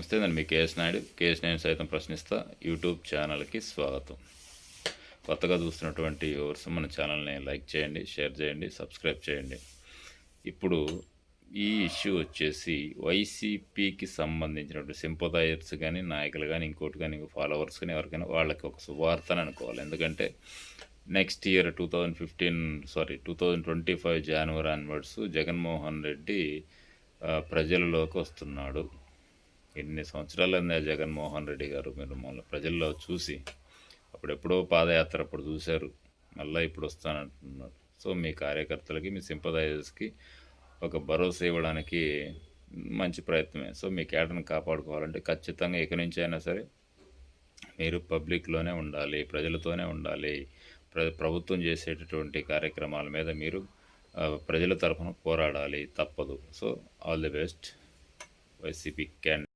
నమస్తే నేను మీ కేఎస్ నాయుడు. కేఎస్ నాయుడు సైతం ప్రశ్నిస్తా. యూట్యూబ్ ఛానల్కి స్వాగతం. కొత్తగా చూస్తున్నటువంటి వ్యూవర్స్ మన ఛానల్ని లైక్ చేయండి షేర్ చేయండి సబ్స్క్రైబ్ చేయండి. ఇప్పుడు ఈ ఇష్యూ వచ్చేసి వైసీపీకి సంబంధించినటువంటి సింపదైజర్స్ కానీ నాయకులు కానీ ఇంకోటి కానీ ఫాలోవర్స్ కానీ ఎవరికైనా వాళ్ళకి ఒక శుభార్త అని అనుకోవాలి. ఎందుకంటే next year two thousand fifteen sorry two thousand twenty five January onwards Jaganmohan Reddy ప్రజలలోకి వస్తున్నాడు. ఎన్ని సంవత్సరాలైంది జగన్మోహన్ రెడ్డి గారు? మీరు మమ్మల్ని ప్రజల్లో చూసి అప్పుడెప్పుడో పాదయాత్ర అప్పుడు చూశారు. మళ్ళీ ఇప్పుడు వస్తానంటున్నారు. సో మీ కార్యకర్తలకి మీ సింపదైజర్స్కి ఒక భరోసా ఇవ్వడానికి మంచి ప్రయత్నమే. సో మీ కేటను కాపాడుకోవాలంటే ఖచ్చితంగా ఇక నుంచి అయినా సరే మీరు పబ్లిక్లోనే ఉండాలి ప్రజలతోనే ఉండాలి. ప్ర ప్రభుత్వం చేసేటటువంటి కార్యక్రమాల మీద మీరు ప్రజల తరఫున పోరాడాలి తప్పదు. So all the best. YCP can